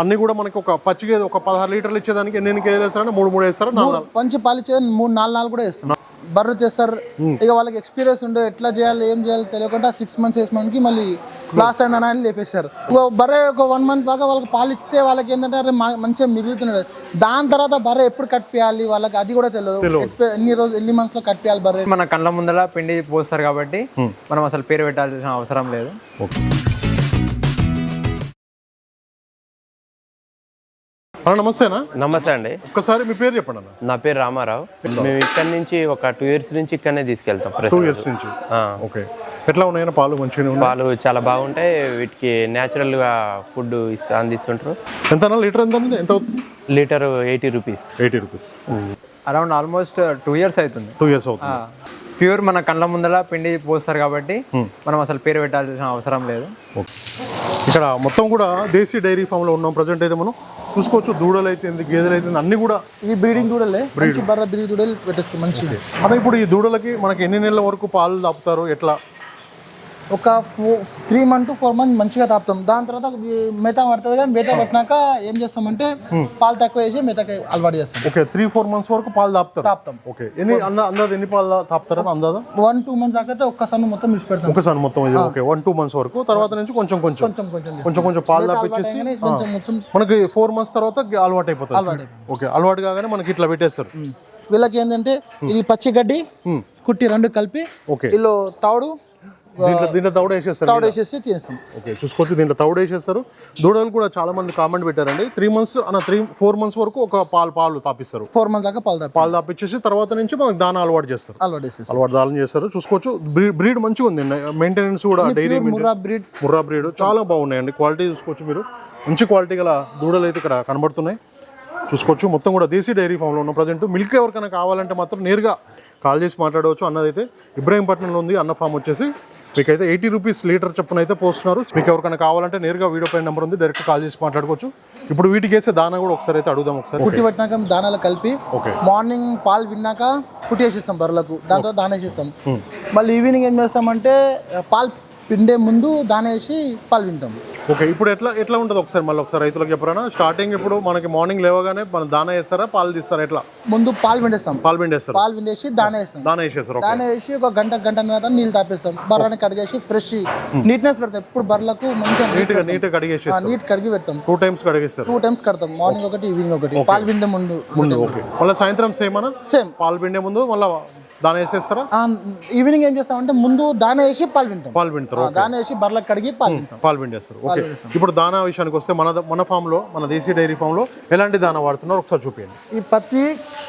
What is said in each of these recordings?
అన్ని కూడా మనకి ఒక పచ్చి గేదె ఒక పదహారు లీటర్లు ఇచ్చేదానికి ఎన్ని ఎన్ని కేజీలు వేస్తారా మూడు మూడు వేస్తారా నాలుగు నాలుగు. పంచి పాలిచ్చే మూడు నాలుగు నాలుగు కూడా వేస్తాం. బర్రె తెస్తారు. ఇక వాళ్ళకి ఎక్స్పీరియన్స్ ఉండే ఎట్లా చేయాలి ఏం చేయాలి తెలియకుండా సిక్స్ మంత్స్ వేసిన మనకి మళ్ళీ లాస్ అయిందని అని లేపేశారు. ఒక బర్రె ఒక వన్ మంత్ దాకా వాళ్ళకి పాలు ఇస్తే వాళ్ళకి ఏంటంటే అరే మంచిగా మిగులుతున్నాడు. దాని తర్వాత బర్రె ఎప్పుడు కట్టియాలి వాళ్ళకి అది కూడా తెలియదు. ఎన్ని రోజులు ఎన్ని మంత్స్లో కట్టియాలి బర్రె మన కళ్ళ ముందర పిండి పోస్తారు కాబట్టి మనం అసలు పేరు పెట్టాల్సిన అవసరం లేదు. అన్న నమస్తేనా? నమస్తే అండి. ఒక్కసారి మీ పేరు చెప్పండి అన్న. నా పేరు రామారావు. మేము ఇక్కడ నుంచి ఒక టూ ఇయర్స్ నుంచి ఇక్కడనే తీసుకెళ్తాం టూ ఇయర్స్ నుంచి? ఆ. ఓకే. ఎట్లా ఉన్నాయన్న పాలు? మంచిగానే ఉన్నాయి? పాలు చాలా బాగుంటాయి. వీటికి natural గా ఫుడ్ ఇస్తా అందిస్తుంటారు. ఎంత లీటర్ ఎంత ఉంది? ఎంత అవుతుంది? Litre eighty rupees. Eighty rupees. Around almost two years అవుతుంది. టూ ఇయర్స్ అవుతుంది. ప్యూర్ మన కళ్ళ ముందర పిండి పోస్తారు కాబట్టి మనం అసలు పేరు పెట్టాల్సిన అవసరం లేదు. ఇక్కడ మొత్తం కూడా దేశీ డైరీ ఫామ్లో ఉన్నాం. ప్రజెంట్ అయితే మనం చూసుకోవచ్చు. దూడలు అయితే గేదెలు అయితే అన్ని కూడా ఇవి బ్రీడింగ్ దూడలే. మంచి బర్రె బ్రీడ్ దూడలు పెట్టేసుకో మంచిది అన్న ఇప్పుడు ఈ దూడలకి మనకి ఎన్ని నెలల వరకు పాలు తాపుతారు ఎట్లా? ఒక four three month to four month మంచిగా తాపుతాం. దాని తర్వాత మేత పడుతుంది కానీ మేత పట్టినాక ఏం చేస్తామంటే పాలు తక్కువ వేసి మేతకి అలవాటు చేస్తాం. ఓకే త్రీ ఫోర్ మంత్స్ వరకు పాలు తాపుతారు? తాపుతాం. ఓకే ఎన్ని అంద అందాజ ఎన్ని పాలు తాపుతారు అందాజ? వన్ టూ మంత్స్ దాకా అయితే ఒక్కసారి మొత్తం మిస్ పెడతాం. ఒకసారి మొత్తం ఇది ఓకే వన్ టూ మంత్స్ వరకు. తర్వాత నుంచి కొంచెం కొంచెం. కొంచెం కొంచెం. కొంచెం కొంచెం పాలు తాపిచ్చేసి అలవాటు మొత్తం మనకి ఫోర్ మంత్స్ తర్వాత అలవాటు అయిపోతుంది. ఓకే అలవాటు కాగానే మనకి ఇట్లా పెట్టేస్తారు. వీళ్ళకి ఏంటంటే ఇది పచ్చి గడ్డి కుట్టి రెండు కలిపి ఓకే. వీళ్ళు తాడు దీంట్లో తౌడు వేసేస్తారు తాడు వేసేసి తినేస్తాం. ఓకే చూసుకోవచ్చు దీంట్లో తౌడు వేసేస్తారు. దూడలు కూడా చాలా మంది కామెంట్ పెట్టారండి. త్రీ మంత్స్ అన్న త్రీ ఫోర్ మంత్స్ వరకు ఒక పాలు పాలు తాపిస్తారు. ఫోర్ మంత్స్ దాకా పాలు పాలు తాపిచ్చేసి తర్వాత నుంచి మనకి దాన అలవాటు చేస్తారు. అలవాటు దానం చేస్తారు. చూసుకోవచ్చు బ్రీడ్ బ్రీడ్ మంచిగా ఉంది. మెయింటెనెన్స్ కూడా dairy Murrah breed. Murrah breed చాలా బాగున్నాయండి. క్వాలిటీ చూసుకోవచ్చు మీరు. మంచి క్వాలిటీ గల దూడలు అయితే ఇక్కడ కనబడుతున్నాయి. చూసుకోవచ్చు మొత్తం కూడా దేశీ డైరీ ఫామ్లో ఉన్న ప్రజెంట్. మిల్క్ ఎవరికైనా కావాలంటే మాత్రం నేరుగా కాల్ చేసి మాట్లాడవచ్చు అన్నదైతే. ఇబ్రాహీంపట్నంలో ఉంది అన్న ఫామ్ వచ్చేసి. మీకైతే ఎయిటీ రూపీస్ లీటర్ చొప్పున అయితే పోస్తున్నారు. మీకు ఎవరికైనా కావాలంటే నేరుగా వీడియో పైన నెంబర్ ఉంది డైరెక్ట్ కాల్ చేసి మాట్లాడుకోవచ్చు. ఇప్పుడు వీటికి వేసే దానా కూడా ఒకసారి అయితే అడుగుదాం ఒకసారి. కుట్టి పట్టినాక దానాలు కలిపి మార్నింగ్ పాలు విన్నాక కుట్టి వేసేస్తాం బర్రెలకు. దాంతో దాన వేసేస్తాం. మళ్ళీ ఈవినింగ్ ఏం చేస్తామంటే పాలు పిండే ముందు దాన వేసి పాలు వింటాం. ఓకే ఇప్పుడు ఎట్లా ఎట్లా ఉంటుంది ఒకసారి మళ్ళీ ఒకసారి రైతులకు చెప్పరానా? స్టార్టింగ్ ఇప్పుడు మనకి మార్నింగ్ లేవగానే మనం దానా వేస్తారా పాలు తీస్తారా ఎట్లా? ముందు పాలు పిండేస్తాం. పాలు పిండేస్తారు. పాలు పిండేసి దాన వేస్తాం. దానా వేసేస్తారు దాన వేసి ఒక గంట గంట తర్వాత నీళ్ళు తాపేస్తాం. బర్రెని కడిగేసి ఫ్రెష్ నీట్నెస్ పెడతాం. ఎప్పుడు బర్రెలకు మంచిగా నీట్గా నీట్గా కడిగేసేస్తారు. నీట్ కడిగి పెడతాం. టూ టైమ్స్ కడిగేస్తారు. టూ టైమ్స్ కడతాం. మార్నింగ్ ఒకటి ఈవినింగ్ ఒకటి. పాలు పిండే ముందు. ముందు ఓకే మళ్ళీ సాయంత్రం సేమ్ అన్న సేమ్ పాలు పిండే ముందు మళ్ళీ దాన వేసేస్తారా ఈవినింగ్ ఏం చేస్తామంటే ముందు దాన వేసి పాలు వింటాం. పాలు పిండుతారు దాన వేసి బర్రెలకు కడిగి పాలు పాలు పిండేస్తారు ఓకే. ఇప్పుడు దానా విషయానికి వస్తే మన మన ఫామ్లో మన దేశీ డైరీ ఫామ్లో ఎలాంటి దానా వాడుతున్నారు ఒకసారి చూపించండి ఈ పత్తి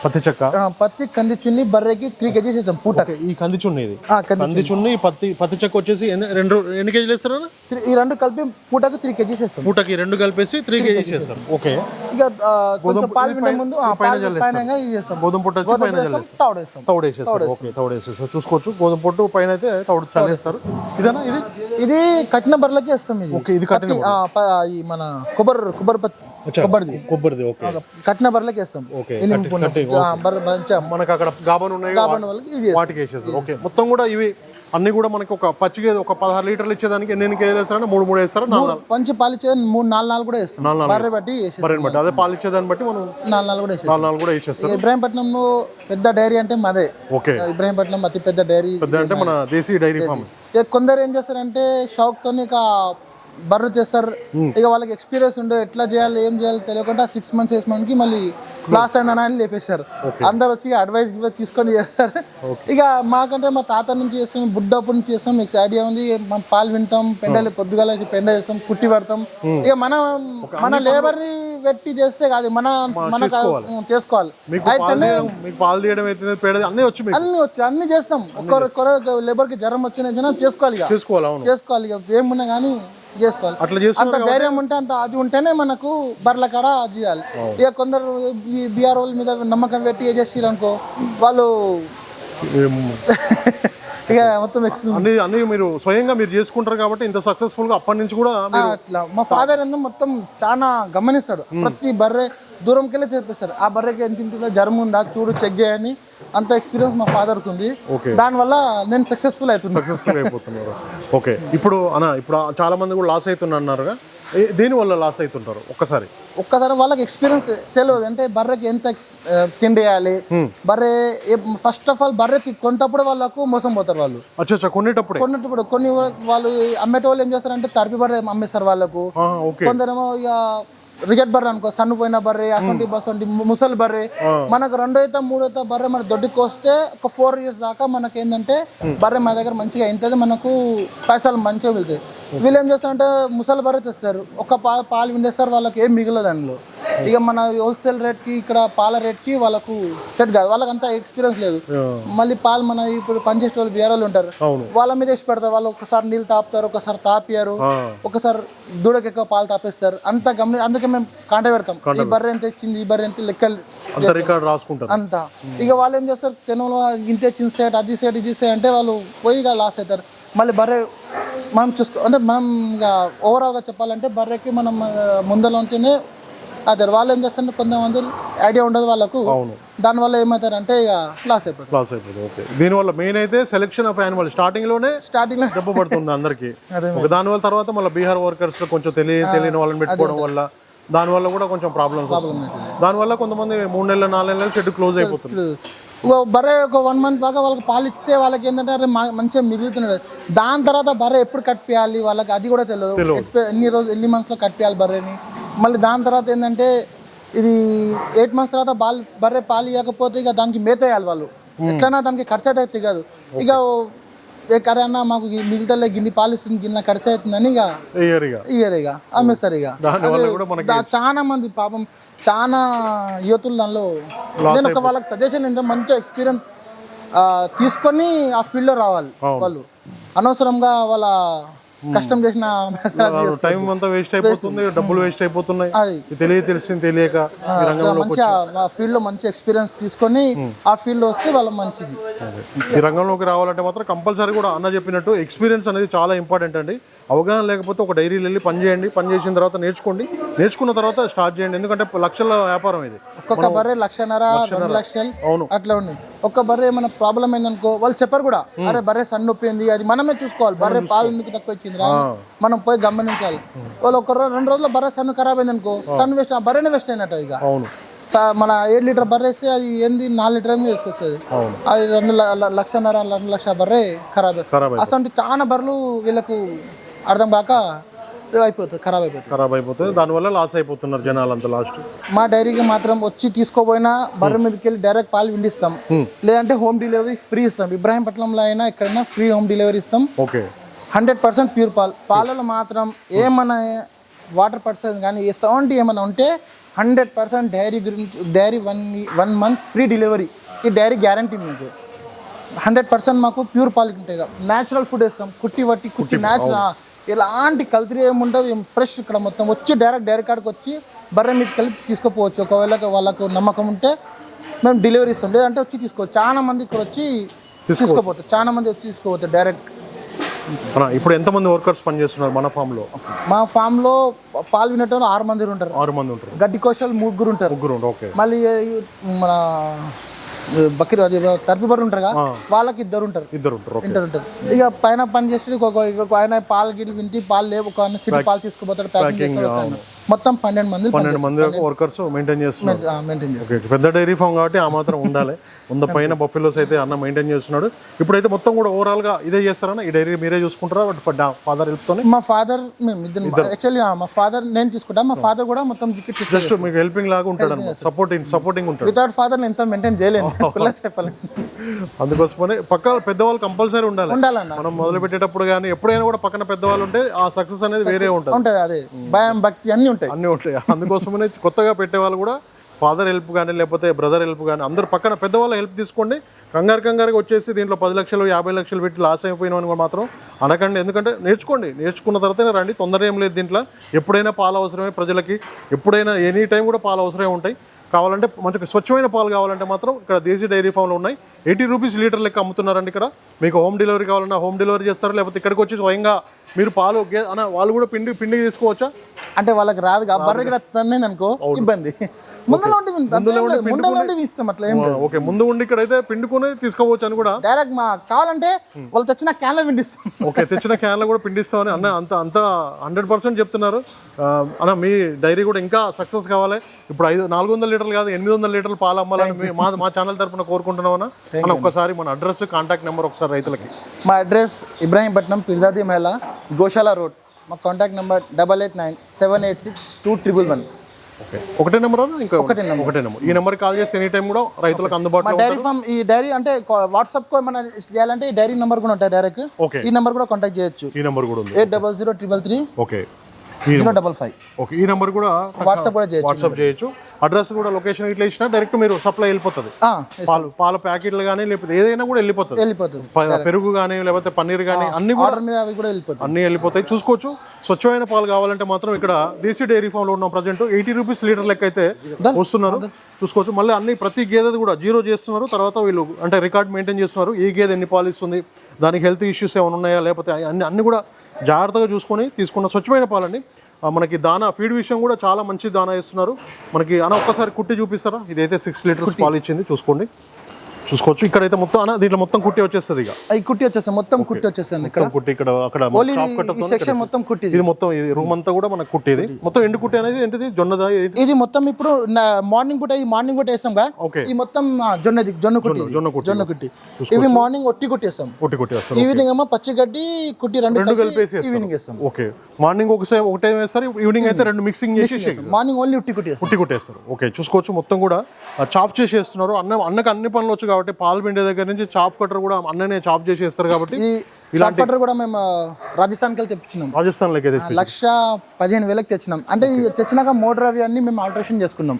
పత్తి చెక్క? పత్తి కంది చున్ని బర్రెకి త్రీ కేజీస్ ఇస్తాం పూట. ఈ కంది చున్ని ఇది. కంది చున్ని. పత్తి పత్తి చెక్క వచ్చేసి రెండు ఎన్ని కేజీలు వేస్తారు ఈ రెండు కలిపి పూటకు త్రీ కేజీస్ ఇస్తాం పూటకి రెండు కలిపేసి త్రీ కేజీస్ చేస్తారు ఓకే. ఇక పాలు పైన- ముందు పైన గోధుమ పొట్టు పైన వేస్తాం, జల్లేస్తారు ఓకే తౌడు వేసేస్తారు చూసుకోవచ్చు. గోధుమ పొట్టు పైన అయితే తౌడు చల్లేస్తారు. ఇదేనా ఇది? ఇది కట్టిన బర్రెలకి వేస్తాం ఇది. ఓకే, ఇది కట్టిన ఈ మన కొబ్బరి కొబ్బరి పత్తి కొబ్బరిది. కొబ్బరిది ఓకే. కట్టిన బర్రెలకి వేస్తాం. ఓకే, మనకు అక్కడ గాబన్ ఉన్నాయి గాబన్ వాళ్ళకి ఇది. వాటికి వేసేస్తారు. ఓకే మొత్తం కూడా ఇవి అన్ని కూడా మనకి ఒక పచ్చి ఒక పదహారు లీటర్లు ఇచ్చేదానికి ఎన్ని ఎన్ని కేజీలు వేస్తారా మూడు మూడు వేస్తారా? నాలుగు పంచి పాలు ఇచ్చే మూడు నాలుగు నాలుగు కూడా వేస్తాం. నాలుగు బర్రె బట్టి వేసేస్తాం. బర్రెని బట్టి. అదే పాలు ఇచ్చేదాన్ని బట్టి మనం నాలుగు నాలుగు కూడా వేసేస్తాం నాలుగు నాలుగు కూడా వేసేస్తారు. ఇబ్రాహీంపట్నంలో పెద్ద డైరీ అంటే మాదే. ఓకే. ఇబ్రాహీంపట్నం అతి పెద్ద డైరీ పెద్ద అంటే మన దేశీ డైరీ ఫామ్. కొందరు ఏం చేస్తారంటే షాక్తో ఇక బర్రె చేస్తారు. ఇక వాళ్ళకి ఎక్స్పీరియన్స్ ఉండే ఎట్లా చేయాలి ఏం చేయాలి తెలియకుండా సిక్స్ మంత్స్ వేసిన మనకి మళ్ళీ లాస్ అయిందని అని లేపేశారు. అందరు వచ్చి అడ్వైస్ తీసుకొని చేస్తారు. ఇక మాకంటే మా తాత నుంచి చేస్తాం బుడ్డప్పటి నుంచి చేస్తాం మీకు ఐడియా ఉంది మనం పాలు వింటాం పెండలు పొద్దుగాల పెండ చేస్తాం కుట్టి పడతాం. ఇక మన మన లేబర్ని పెట్టి చేస్తే కాదు మన మన చేసుకోవాలి. పాలు తీయడం అయితే అన్నీ వచ్చి అన్ని వచ్చి అన్ని చేస్తాం. ఒక్కరు లేబర్కి జ్వరం వచ్చిన జనం చేసుకోవాలి చేసుకోవాలి చేసుకోవాలి ఇక ఏమున్నా కానీ చేసుకోవాలి. అట్లా అంత ధైర్యం ఉంటే అంత అది ఉంటేనే మనకు బర్ల కాడ అది చేయాలి. ఇక కొందరు ఈ బీఆర్ వాళ్ళ మీద నమ్మకం పెట్టి ఏ చేసిరు అనుకో వాళ్ళు ఇక మొత్తం అన్ని అన్ని మీరు స్వయంగా మీరు చేసుకుంటారు కాబట్టి ఇంత సక్సెస్ఫుల్గా అప్పటి నుంచి కూడా అట్లా. మా ఫాదర్ ఏందో మొత్తం చాలా గమనిస్తాడు. ప్రతి బర్రె దూరంకి వెళ్ళి చెప్పేస్తారు. ఆ బర్రెకి ఎంత ఇంటిలో జ్వరం ఉందా? చూడు చెక్ చేయని అంత ఎక్స్పీరియన్స్ మా ఫాదర్కి ఉంది. దానివల్ల నేను సక్సెస్ఫుల్ అవుతున్నా. సక్సెస్ఫుల్ అయిపోతున్నారు. ఓకే. ఇప్పుడు అన్న ఇప్పుడు చాలా మంది కూడా లాస్ అవుతున్నారు దేని వల్ల లాస్ అవుతుంటారు? ఒక్కసారి. ఒక్కసారి వాళ్ళకి ఎక్స్పీరియన్స్ తెలియదు. అంటే బర్రెకి ఎంత తిండి వేయాలి? బర్రె ఫస్ట్ ఆఫ్ ఆల్ బర్రెకి కొంటప్పుడు వాళ్ళకు మోసం పోతారు వాళ్ళు. అచ్చా అచ్చా కొనేటప్పుడే కొన్ని వాళ్ళు అమ్మేట వాళ్ళు ఏం చేస్తారంటే తరిపి బర్రె అమ్మేస్తారు వాళ్ళకు. కొందరేమో ఇక రిజెక్ట్ బర్రె అనుకో సన్ను పోయిన బర్రె అసంటి బసంటి ముసలి బర్రె. మనకు రెండో అయితే మూడో అయితే బర్రె మన దొడ్డికి వస్తే ఒక ఫోర్ ఇయర్స్ దాకా మనకి ఏంటంటే బర్రె మా దగ్గర మంచిగా అవుతుంది మనకు పైసలు మంచిగా వెళ్తాయి వీళ్ళు ఏం చేస్తారంటే ముసలి బర్రె తెస్తారు. ఒక పాలు విండేస్తారు వాళ్ళకి ఏం మిగలదు దానిలో ఇక మన హోల్సేల్ రేట్కి ఇక్కడ పాల రేట్కి వాళ్ళకు సెట్ కాదు. వాళ్ళకి అంత ఎక్స్పీరియన్స్ లేదు మళ్ళీ పాలు మన ఇప్పుడు పనిచేసే వాళ్ళు బీఆర్ఓలు ఉంటారు. వాళ్ళ మీద వేసి పెడతారు వాళ్ళు ఒకసారి నీళ్ళు తాపుతారు ఒకసారి తాపియారు ఒకసారి దూడకి ఎక్కువ పాలు తాపేస్తారు. అంత గమని అందుకే మేము కాంట పెడతాం. ఈ బర్రె ఎంత ఇచ్చింది ఈ బర్రె ఎంత లెక్కలు అంత రికార్డ్ రాసుకుంటారు. అంతా. ఇక వాళ్ళు ఏం చేస్తారు? తెలంగాణ ఇంత ఇచ్చిన సేట్ అది సేట్ ఇది సేట్ అంటే వాళ్ళు పోయి ఇక లాస్ అవుతారు. మళ్ళీ బర్రె మనం చూసుకో అంటే మనం ఇక ఓవరాల్గా చెప్పాలంటే బర్రెకి మనం ముందర ఉంటేనే అదే వాళ్ళు ఏం చేస్తారంటే కొంతమంది ఐడియా ఉండదు వాళ్ళకు. అవును. దానివల్ల ఏమవుతారంటే ఇక లాస్ అయిపోతారు లాస్ అయిపోతుంది ఓకే దీనివల్ల మెయిన్ అయితే సెలెక్షన్ ఆఫ్ యానిమల్ స్టార్టింగ్లోనే స్టార్టింగ్లో దెబ్బ పడుతుంది అందరికి. ఒక దాని వల్ల తర్వాత మళ్ళీ బీహార్ వర్కర్స్లో కొంచెం తెలియ తెలియని వాళ్ళని పెట్టుకోవడం వల్ల దాని వల్ల కూడా కొంచెం ప్రాబ్లమ్స్ వస్తుంది. దాని వల్ల కొంతమంది మూడు నెలలు నాలుగు నెలలు షెడ్ క్లోజ్ అయిపోతుంది. బర్రె ఒక వన్ మంత్ దాకా వాళ్ళకి పాలు ఇస్తే వాళ్ళకి ఏంటంటే అరే మంచిగా మిగులుతున్నాడు. దాని తర్వాత బర్రె ఎప్పుడు కట్టియాలి వాళ్ళకి అది కూడా తెలియదు ఎన్ని రోజులు ఎన్ని మంత్స్లో కట్టియాలి బర్రెని? మళ్ళీ దాని తర్వాత ఏంటంటే ఇది ఎయిట్ మంత్స్ తర్వాత బాల్ బర్రె పాలు ఇవ్వకపోతే ఇక దానికి మేత వేయాలి వాళ్ళు ఎట్లైనా దానికి ఖర్చు అయితే కాదు ఇక కరే అన్న మాకు మిగతా గిన్ని పాలు ఇస్తుంది గిన్నె ఖర్చు అవుతుందని ఇక. ఇయర్ ఇక. ఇక అమ్మేస్తారు ఇక. చాలా మంది పాపం చాలా యువతులు దానిలో నేను ఒక వాళ్ళకి సజెషన్ ఏంటంటే మంచి ఎక్స్పీరియన్స్ తీసుకొని ఆ ఫీల్డ్లో రావాలి వాళ్ళు. అనవసరంగా వాళ్ళ కష్టం చేసిన టైం అంతా వేస్ట్ అయిపోతుంది డబ్బులు వేస్ట్ అయిపోతున్నాయి. తెలియ తెలిసింది తెలియక మంచిగా ఆ ఫీల్డ్లో మంచి ఎక్స్పీరియన్స్ తీసుకొని ఆ ఫీల్డ్లో వస్తే వాళ్ళ మంచిది. ఈ రంగంలోకి రావాలంటే మాత్రం కంపల్సరీ కూడా అన్న చెప్పినట్టు ఎక్స్పీరియన్స్ అనేది చాలా ఇంపార్టెంట్ అండి. అవగాహన లేకపోతే ఒక డైరీలో వెళ్ళి పని చేయండి. పని చేసిన తర్వాత నేర్చుకోండి. నేర్చుకున్న తర్వాత స్టార్ట్ చేయండి. ఎందుకంటే లక్షల వ్యాపారం ఇది. ఒక్కొక్క బర్రె లక్షన్నర రెండు లక్షలు అవును. అట్లా ఉంది ఒక్క బర్రె ఏమైనా ప్రాబ్లం అయిందనుకో వాళ్ళు చెప్పారు కూడా. అరే బర్రె సన్ నొప్పింది. అది మనమే చూసుకోవాలి. బర్రె పాలు ఎందుకు తక్కువ ఇచ్చింది అని మనం పోయి గమనించాలి. వాళ్ళు ఒక రోజు రెండు రోజుల్లో బర్రె సన్ను ఖరాబ్ అయింది అనుకో సన్ వేస్ట్ బర్రెనే వేస్ట్ అయినట్టు ఇక. అవును. మన ఏడు లీటర్ బర్రె వేస్తే అది ఏంది? నాలుగు లీటర్ ఏమి చేసుకొస్తుంది అవును. అది రెండు లక్షన్నర రెండు లక్ష బర్రె ఖరాబ్. ఖరాబ్ అసలు చాలా బర్రెలు వీళ్ళకు అర్థం కాక అయిపోతుంది ఖరాబ్ అయిపోతుంది. ఖరాబ్ అయిపోతుంది. దానివల్ల లాస్ అయిపోతున్నారు జనాలు అంతా లాస్ట్ మా డైరీకి మాత్రం వచ్చి తీసుకోపోయినా బర్రె మీదకి వెళ్ళి డైరెక్ట్ పాలు విండిస్తాం లేదంటే హోమ్ డెలివరీ ఫ్రీ ఇస్తాం. ఇబ్రాహీంపట్నంలో అయినా ఎక్కడైనా ఫ్రీ హోమ్ డెలివరీ ఇస్తాం. ఓకే హండ్రెడ్ పర్సెంట్ ప్యూర్ పాలు. పాలలో మాత్రం ఏమైనా వాటర్ పర్సెంట్ కానీ ఏ సౌండ్ ఏమైనా ఉంటే హండ్రెడ్ పర్సెంట్ డైరీ గురించి dairy one one month free delivery ఈ డైరీ గ్యారంటీ మీకు. హండ్రెడ్ పర్సెంట్ మాకు ప్యూర్ పాలు ఉంటాయి. న్యాచురల్ ఫుడ్ వేస్తాం. కుట్టి వట్టి కుట్టి న్యాచురల్ ఎలాంటి కల్తీ ఏముండవు ఏం ఫ్రెష్ ఇక్కడ మొత్తం వచ్చి డైరెక్ట్ డైరెక్ట్ కాడికి వచ్చి బర్రె మీకు కలిపి తీసుకుపోవచ్చు. ఒకవేళ వాళ్ళకు నమ్మకం ఉంటే మేము డెలివరీ ఇస్తాం. లేదంటే వచ్చి తీసుకోవచ్చు. చాలా మంది ఇక్కడ వచ్చి తీసుకోపోతారు. చాలా మంది వచ్చి తీసుకోపోతారు డైరెక్ట్ ఇప్పుడు ఎంతమంది వర్కర్స్ పనిచేస్తున్నారు మన ఫామ్లో? మా ఫామ్లో పాలు వినటం ఆరు మంది ఉంటారు. ఆరు మంది ఉంటారు. గడ్డి కోశాలు ముగ్గురు ఉంటారు. ముగ్గురు మళ్ళీ మన బకరి అది తర్పిబర్ ఉంటారుగా వాళ్ళకి ఇద్దరు ఉంటారు. ఇద్దరు ఉంటారు ఇద్దరు ఉంటారు. ఇక పైన పని చేసి ఒక ఒక ఆయన పాలు గిన్నె వింటి పాలు లేవు సిటీ పాలు తీసుకుపోతాడు ప్యాకింగ్. మొత్తం పన్నెండు మంది పన్నెండు మంది వర్కర్స్ మెయింటైన్ చేస్తున్నారు. పెద్ద డైరీ ఫామ్ కాబట్టి ఆ మాత్రం ఉండాలి. వంద పైన బఫెలోస్ అయితే అన్న మెయింటైన్ చేస్తున్నాడు. ఇప్పుడైతే మొత్తం కూడా ఓవరాల్గా ఇదే చేస్తారన్న ఈ డైరీ మీరే చూసుకుంటారా? ఫాదర్ హెల్ప్తోనే మా ఫాదర్ మేము ఇద్దరు యాక్చువల్లీ మా ఫాదర్ నేను తీసుకుంటా మా ఫాదర్ కూడా మొత్తం జస్ట్ మీకు హెల్పింగ్ లాగా ఉంటాడు సపోర్టింగ్ సపోర్టింగ్ ఉంటాడు. వితౌట్ ఫాదర్ ఎంత మెయింటైన్ చేయలేను. అందుకోసమనే పక్క పెద్దవాళ్ళు కంపల్సరీ ఉండాలి. ఉండాలన్న. మనం మొదలు పెట్టేటప్పుడు కానీ ఎప్పుడైనా కూడా పక్కన పెద్దవాళ్ళు ఉంటే ఆ సక్సెస్ అనేది వేరే ఉంటుంది. ఉంటుంది అదే. భయం భక్తి అన్నీ ఉంటాయి. అన్నీ ఉంటాయి. అందుకోసమనే కొత్తగా పెట్టే వాళ్ళు కూడా ఫాదర్ హెల్ప్ కానీ లేకపోతే బ్రదర్ హెల్ప్ కానీ అందరు పక్కన పెద్దవాళ్ళ హెల్ప్ తీసుకోండి. కంగారు కంగారుగా వచ్చేసి దీంట్లో పది లక్షలు యాభై లక్షలు పెట్టి లాస్ అయిపోయినామని కూడా మాత్రం అనకండి. ఎందుకంటే నేర్చుకోండి. నేర్చుకున్న తర్వాతనే రండి. తొందర ఏం లేదు దీంట్లో. ఎప్పుడైనా పాలు అవసరమే ప్రజలకి. ఎప్పుడైనా ఎనీ టైం కూడా పాలు అవసరమే ఉంటాయి. కావాలంటే మంచి స్వచ్ఛమైన పాలు కావాలంటే మాత్రం ఇక్కడ దేశీ డైరీ ఫామ్లు ఉన్నాయి. ఎయిటీ రూపీస్ లీటర్ లెక్క అమ్ముతున్నారండి ఇక్కడ. మీకు హోమ్ డెలివరీ కావాలన్నా హోమ్ డెలివరీ చేస్తారు? లేకపోతే ఇక్కడికి వచ్చి స్వయంగా మీరు పాలు అన్న వాళ్ళు కూడా పిండి పిండి తీసుకోవచ్చా? అంటే వాళ్ళకి రాదు బర్రెకి తన్నింది అనుకో ఇబ్బంది. ఉండి ఇస్తాం అట్లా ఏం. ఓకే. ముందు ఉండి ఇక్కడైతే పిండుకుని తీసుకోవచ్చు అని కూడా డైరెక్ట్ మా కావాలంటే వాళ్ళు తెచ్చిన క్యాన్లో విండిస్తాం ఓకే. తెచ్చిన క్యాన్లో కూడా పిండిస్తామని అన్న అంత అంత హండ్రెడ్ పర్సెంట్ చెప్తున్నారు. అన్న మీ డైరీ కూడా ఇంకా సక్సెస్ కావాలి. ఇప్పుడు ఐదు నాలుగు వందల లీటర్లు కాదు ఎనిమిది వందల లీటర్లు పాలు అమ్మాలని మీ- మా ఛానల్ తరపున కోరుకుంటున్నాం అన్న. అన్న ఒక్కసారి మన అడ్రస్ కాంటాక్ట్ నెంబర్ ఒకసారి రైతులకి. మా అడ్రస్ ఇబ్రాహీంపట్నం పిర్జాది మహిళ గోశాల రోడ్. మా contact number double eight nine seven eight six two triple one okay ఒకటే నెంబర్? ఇంకా ఒకటే నెంబర్. ఒకటే నెంబర్. ఈ నెంబర్ కాల్ చేసి ఎనీ టైం కూడా రైతులకు అందుబాటులో డైరీ ఫామ్ ఈ డైరీ అంటే వాట్సాప్ కో ఏమైనా చేయాలంటే ఈ డైరీ నెంబర్ కూడా ఉంటాయి డైరెక్ట్ ఓకే ఈ నెంబర్ కూడా కాంటాక్ట్ చేయొచ్చు. ఈ నెంబర్ కూడా ఉంది. Eight double zero triple three okay zero double five. Okay ఈ నెంబర్ కూడా వాట్సాప్ కూడా చేయొచ్చు వాట్సాప్ చేయొచ్చు. అడ్రస్ కూడా లొకేషన్ ఇట్లా ఇచ్చినా డైరెక్ట్ మీరు సప్లై వెళ్ళిపోతుంది. పాలు పాల ప్యాకెట్లు కానీ లేకపోతే ఏదైనా కూడా వెళ్ళిపోతుంది. వెళ్ళిపోతుంది. పెరుగు కానీ లేకపోతే పన్నీర్ కానీ అన్ని కూడా అవి కూడా వెళ్ళిపోతుంది. అన్ని వెళ్ళిపోతాయి. చూసుకోవచ్చు. స్వచ్ఛమైన పాలు కావాలంటే మాత్రం ఇక్కడ దేశీ డైరీ ఫామ్లో ఉన్న ప్రజెంట్ ఎయిటీ రూపీస్ లీటర్ లెక్క అయితే వస్తున్నారు. చూసుకోవచ్చు. మళ్ళీ అన్ని ప్రతి గేదెది కూడా జీరో చేస్తున్నారు. తర్వాత వీళ్ళు అంటే రికార్డ్ మెయింటైన్ చేస్తున్నారు. ఏ గేదె ఎన్ని పాలు ఇస్తుంది? దానికి హెల్త్ ఇష్యూస్ ఏమైనా ఉన్నాయా? లేకపోతే అన్ని అన్ని కూడా జాగ్రత్తగా చూసుకొని తీసుకున్న స్వచ్ఛమైన పాలండి. మనకి దానా ఫీడ్ విషయం కూడా చాలా మంచి దానా ఇస్తున్నారు మనకి అన్న ఒక్కసారి కుట్టి చూపిస్తారా? ఇదైతే సిక్స్ లీటర్స్ పాలు ఇచ్చింది చూసుకోండి. చూసుకోవచ్చు. ఇక్కడైతే మొత్తం అన్న దీంట్లో మొత్తం కుట్టి వచ్చేస్తుంది ఇక. కుట్టి వచ్చేస్తాం మొత్తం కుట్టి వచ్చేస్తాను ఇక్కడ. కుట్టి ఇక్కడ అక్కడ ఓన్లీ ఈ సెక్షన్ మొత్తం కుట్టిది. ఇది మొత్తం ఇది రూమ్ అంతా కూడా మనకు కుట్టేది. మొత్తం ఎండు కుట్టి అనేది ఏంటిది? జొన్నదా? ఇది మొత్తం ఇప్పుడు మార్నింగ్ పూట ఈ మార్నింగ్ పూట వేస్తాం ఓకే. ఈ మొత్తం జొన్నది జొన్న కుట్టి. జొన్న కుట్టి. జొన్న కుట్టి. ఇవి మార్నింగ్ ఒట్టి కుట్టి కుట్టి వస్తారు ఈవినింగ్ ఏమో పచ్చి గడ్డి కుట్టి రెండు రెండు కలిపి కలిపేసి. ఈవినింగ్ వేస్తాం. ఓకే. మార్నింగ్ ఒకసారి ఒకటే వేస్తారు ఈవినింగ్ అయితే రెండు మిక్సింగ్ చేసి మార్నింగ్ ఓన్లీ ఉట్టి కుట్టి వేస్తాం కుట్టి కుట్టేస్తారు. ఓకే. చూసుకోవచ్చు మొత్తం కూడా. చాప్ చేసి వేస్తున్నారు. అన్న అన్నకు అన్ని పనులు వచ్చు కాబట్టి పాలు పిండే దగ్గర నుంచి చాప్ కట్టర్ కూడా అన్ననే చాప్ చేసి వేస్తారు కాబట్టి కటర్ కూడా మేము రాజస్థాన్కి వెళ్ళి తెప్పించినాం. రాజస్థాన్లోకి అయితే లక్ష పదిహేను వేలకు తెచ్చినాం. అంటే తెచ్చినాక మోటార్ అవి అన్ని మేము ఆల్టరేషన్ చేసుకున్నాం.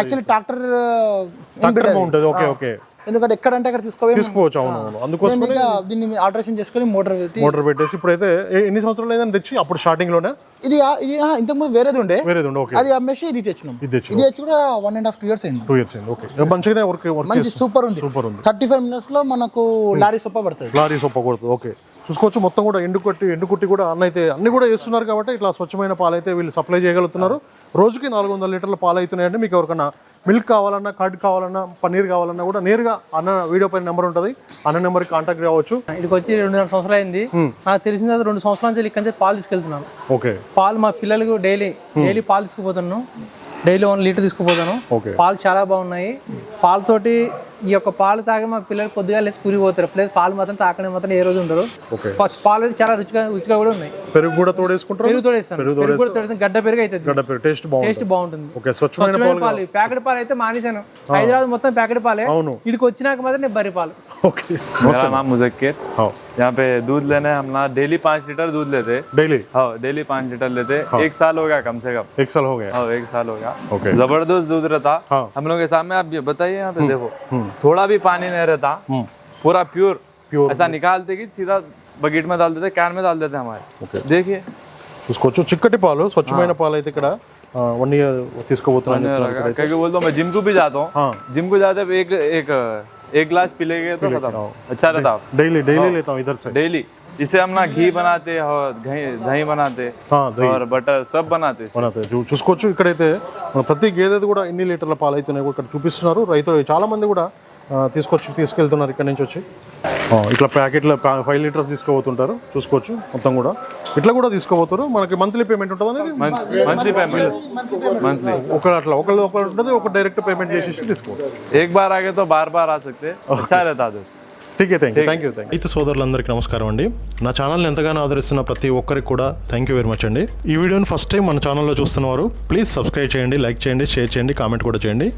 యాక్చువల్లీ ట్రాక్టర్ ట్రాక్టర్ ఉంటుంది ఓకే ఓకే. ఎందుకంటే ఎక్కడంటే అక్కడ తీసుకోవాలి తీసుకోవచ్చు అవును అవును. అందుకోసం దీన్ని ఆల్టరేషన్ చేసుకొని మోటార్ పెట్టి మోటార్ పెట్టేసి ఇప్పుడైతే ఎన్ని సంవత్సరాలు ఏదైనా తెచ్చి అప్పుడు స్టార్టింగ్లోనే? ఇది ఇది ఆ, ఇంతకుముందు వేరేది ఉండే. వేరేది ఉండే ఓకే. అది అమ్మేసి ఇది తెచ్చినాం. ఇది తెచ్చి ఇది తెచ్చి కూడా one and half two years అయింది. టూ ఇయర్స్ అయింది ఓకే. మంచిగానే వర్క్ వర్క్ మంచి సూపర్ ఉంది. సూపర్ ఉంది. థర్టీ ఫైవ్ మినిట్స్లో మనకు లారీ సొప్ప పడుతుంది. లారీ సొప్ప కొడుతుంది ఓకే. చూసుకోవచ్చు. మొత్తం కూడా ఎండు కొట్టి ఎండు కుట్టి కూడా అన్న అయితే అన్ని కూడా వేస్తున్నారు కాబట్టి ఇట్లా స్వచ్ఛమైన పాలు అయితే వీళ్ళు సప్లై చేయగలుగుతున్నారు. రోజుకి నాలుగు వందల లీటర్ల పాలు అవుతున్నాయండి మీకు ఎవరికైనా మిల్క్ కావాలన్నా కర్డ్ కావాలన్నా పన్నీర్ కావాలన్నా కూడా నేరుగా అన్న వీడియో పైన నెంబర్ ఉంటుంది. అన్న నెంబర్కి కాంటాక్ట్ కావచ్చు. ఇక్కడికి వచ్చి రెండున్నర సంవత్సరాలు అయింది. నాకు తెలిసిన తర్వాత రెండు సంవత్సరాల నుంచి ఇక్కడి నుంచి పాలు తీసుకెళ్తున్నాను. ఓకే. పాలు మా పిల్లలకు డైలీ డైలీ పాలు తీసుకుపోతాను. డైలీ వన్ లీటర్ తీసుకుపోతాను. పాలు చాలా బాగున్నాయి. పాలతోటి ఈ యొక్క పాలు తాగి మా పిల్లలు కొద్దిగా లేచి పూరిపోతారు ప్లస్ పాలు మాత్రం తాకనే మాత్రం ఏ రోజు ఉండరు. ఫస్ట్ పాలు అయితే చాలా రుచిగా రుచిగా కూడా ఉన్నాయి. పెరుగు కూడా తోడేసుకుంటారు? పెరుగు తోడేస్తాను గడ్డ పెరుగు అయితే టేస్ట్ బాగుంటుంది. టేస్ట్ బాగుంటుంది. స్వచ్ఛమైన పాలు ప్యాకెట్ పాలు అయితే మానేశాను. హైదరాబాద్ మొత్తం ప్యాకెట్ పాలే. ఇక్కడికి వచ్చినాక మాత్రం నేను బరి పాలు. ఓకే. यहाँ पे दूध लेने हम ना डेली पाँच लीटर दूध लेते డైలీ हाँ डेली पाँच लीटर लेते एक साल हो गया कम से कम एक साल हो गया हाँ एक साल हो गया ओके जबरदस्त दूध रहता हाँ। हम लोग के सामने आप ये बताइए यहाँ पे देखो थोड़ा भी पानी नहीं रहता हम्म। पूरा प्योर Pure ऐसा निकालते कि सीधा बकेट में डाल देते कैन में डाल देते हमारे ओके देखिए చూసుకోవచ్చు చిక్కటి పాలు స్వచ్ఛమైన పాలు అయితే ఇక్కడ వన్ ఇయర్ తీసుకోబోతున్నాను చెప్తున్నారు ఇక్కడ. क्योंकि बोलता हूँ मैं जिम को भी जाता हूँ हाँ जिम को जाते हुए एक एक एक गिलास पिलेंगे तो खत्म। अच्छा रहता। है डेली डेली लेता हूँ इधर से। डेली इसे हम ना घी बनाते और దహి बनाते और బటర్ सब बनाते बनाते చూసుకోవచ్చు ఇక్కడైతే ప్రతి గేదెది కూడా ఎన్ని లీటర్ల పాలు అవుతున్నాయి ఇక్కడ చూపిస్తున్నారు. రైతులు చాలా మంది కూడా తీసుకొచ్చి తీసుకెళ్తున్నారు ఇక్కడ నుంచి వచ్చి. ఇట్లా ప్యాకెట్లో ఫైవ్ లీటర్స్ తీసుకోబోతుంటారు చూసుకోవచ్చు మొత్తం కూడా. ఇట్లా కూడా తీసుకోబోతారు మనకి మంత్లీ పేమెంట్ ఉంటుంది అనేది? Monthly payment. మంత్లీ. ఒకరు అట్లా ఒకళ్ళు ఒకరు ఉంటుంది ఒక డైరెక్ట్ పేమెంట్ చేసేసి తీసుకోవచ్చు. ఏక్ బార్ ఆగే తో బార్ బార్ ఆసక్తే సరే థ్యాంక్ యూ థ్యాంక్ యూ. అయితే సోదరులందరికీ నమస్కారం అండి. నా ఛానల్ని ఎంతగానో ఆదరిస్తున్న ప్రతి ఒక్కరికి కూడా థ్యాంక్ యూ వెరీ మచ్ అండి. ఈ వీడియోని ఫస్ట్ టైం మన ఛానల్లో చూస్తున్నవారు ప్లీజ్ సబ్స్క్రైబ్ చేయండి లైక్ చేయండి షేర్ చేయండి కామెంట్ కూడా చేయండి.